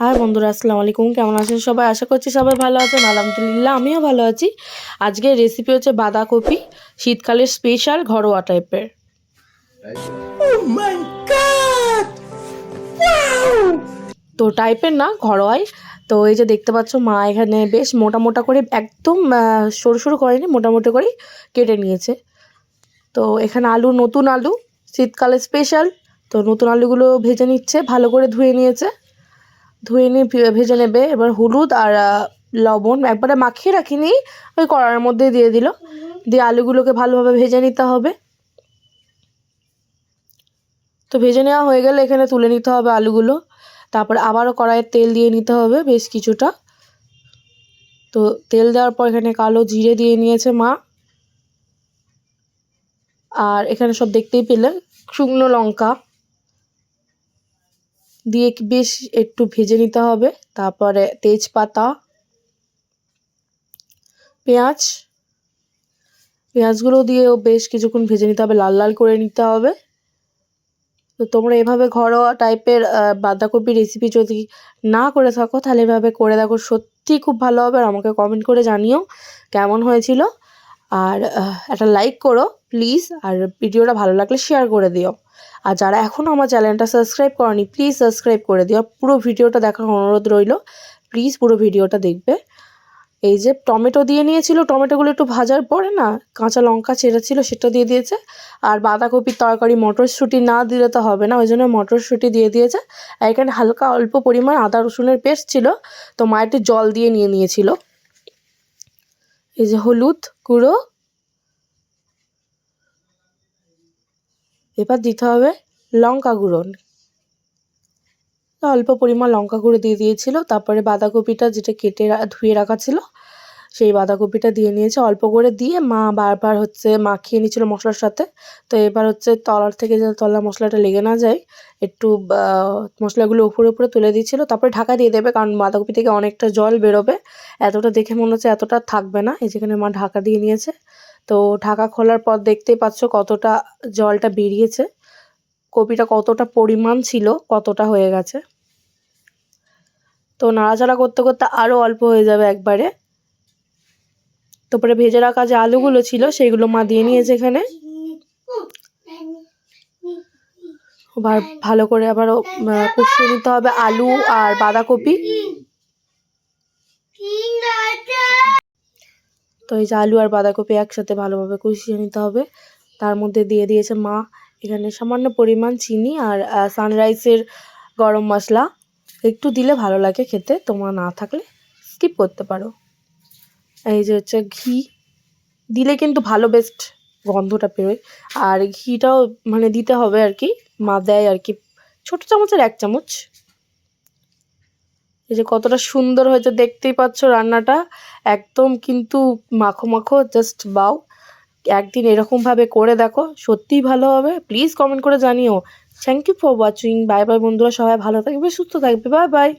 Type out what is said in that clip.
High বন্ধুরা আসসালামু আলাইকুম। কেমন আছেন সবাই? আশা করছি সবাই ভালো আছেন। আলহামদুলিল্লাহ আমিও ভালো আছি। আজকের রেসিপি হচ্ছে বাঁধাকপি শীতকালের স্পেশাল ঘরোয়া টাইপের তো টাইপের না ঘরোয়াই। তো এই যে দেখতে পাচ্ছ মা এখানে বেশ মোটা মোটা করে একদম সরু সরু করেনি মোটামুটি করে কেটে নিয়েছে। তো এখানে আলু নতুন আলু শীতকালে স্পেশাল তো নতুন আলুগুলো ভেজে নিচ্ছে ভালো করে ধুয়ে নিয়েছে। ধুয়ে নিয়ে ভেজে নেবে। এবার হলুদ আর লবণ একবারে মাখিয়ে রাখিনি, ওই কড়ার মধ্যে দিয়ে দিল। দিয়ে আলুগুলোকে ভালোভাবে ভেজে নিতে হবে। তো ভেজে নেওয়া হয়ে গেলে এখানে তুলে নিতে হবে আলুগুলো। তারপর আবারও কড়াইয়ে তেল দিয়ে নিতে হবে বেশ কিছুটা। তো তেল দেওয়ার পর এখানে কালো জিরে দিয়ে নিয়েছে মা। আর এখানে সব দেখতেই পেলে শুকনো লঙ্কা। দিয়ে বেশ একটু ভেজে নিতে হবে, তারপরে তেজপাতা, পেঁয়াজ, পেঁয়াজগুলো দিয়েও বেশ কিছুক্ষণ ভেজে নিতে হবে, লাল লাল করে নিতে হবে। তো তোমরা এভাবে ঘরোয়া টাইপের বাঁধাকপি রেসিপি যদি না করে থাকো, তাহলে এভাবে করে দেখো সত্যি খুব ভালো হবে আর আমাকে কমেন্ট করে জানিও কেমন হয়েছিল। আর একটা লাইক করো প্লিজ আর ভিডিওটা ভালো লাগলে শেয়ার করে দিও। আর যারা এখনও আমার চ্যানেলটা সাবস্ক্রাইব করনি প্লিজ সাবস্ক্রাইব করে দিও। পুরো ভিডিওটা দেখার অনুরোধ রইল। প্লিজ পুরো ভিডিওটা দেখবে। এই যে টমেটো দিয়ে নিয়েছিল, টমেটোগুলো একটু ভাজার পরে না কাঁচা লঙ্কা ছেঁড়া ছিল সেটা দিয়ে দিয়েছে। আর বাঁধাকপির তরকারি মটরশুঁটি না দিলে তো হবে না, ওই জন্য মটরশুঁটি দিয়ে দিয়েছে। আর এখানে হালকা অল্প পরিমাণ আদা রসুনের পেস্ট ছিল, তো মা একটু জল দিয়ে নিয়ে নিয়েছিল। এই যে হলুদ গুঁড়ো এবার দিতে হবে লঙ্কা গুঁড়ো। অল্প পরিমাণ লঙ্কা গুঁড়ো দিয়ে দিয়েছিল, তারপরে বাঁধাকপিটা যেটা কেটে ধুয়ে রাখা ছিল সেই বাঁধাকপিটা দিয়ে নিয়েছে, অল্প করে দিয়ে মা বারবার হচ্ছে মাখিয়ে নিচ্ছিল মশলার সাথে। তো এবার হচ্ছে তলার থেকে যেন তলা মশলাটা লেগে না যায়, একটু মশলাগুলো উপরে উপরে তুলে দিচ্ছিল তারপরে ঢাকা দিয়ে দেবে, কারণ বাঁধাকপি থেকে অনেকটা জল বেরোবে। এতটা দেখে মনে হচ্ছে এতটা থাকবে না, এই যেখানে মা ঢাকা দিয়ে নিয়েছে। তো ঢাকা খোলার পর দেখতেই পাচ্ছ কতটা জলটা বেরিয়েছে, কপিটা কতটা পরিমাণ ছিল, কতটা হয়ে গেছে। তো নাড়াচাড়া করতে করতে আরও অল্প হয়ে যাবে একবারে। তারপরে ভেজে রাখা যে আলুগুলো ছিল সেইগুলো মা দিয়ে নিয়েছে এখানে। আবার ভালো করে আবারও কষিয়ে নিতে হবে আলু আর বাঁধাকপি। তো এই যে আলু আর বাঁধাকপি একসাথে ভালোভাবে কষিয়ে নিতে হবে। তার মধ্যে দিয়ে দিয়েছে মা এখানে সামান্য পরিমাণ চিনি আর সানরাইসের গরম মশলা। একটু দিলে ভালো লাগে খেতে, তোমার না থাকলে স্কিপ করতে পারো। এই যে হচ্ছে ঘি। দিলে কিন্তু ভালো বেস্ট গন্ধটা বেরোয়। আর ঘিটাও মানে দিতে হবে আর কি মা দেয় আর কি ছোটো চামচের এক চামচ। এই যে কতটা সুন্দর হয়েছে, দেখতেই পাচ্ছ রান্নাটা। একদম কিন্তু মাখো মাখো জাস্ট বাউ একদিন এরকমভাবে করে দেখো, সত্যিই ভালো হবে। প্লিজ কমেন্ট করে জানিও। Thank you for watching bye bye বন্ধুরা, সবাই ভালো থাকবে, সুস্থ থাকবে। Bye bye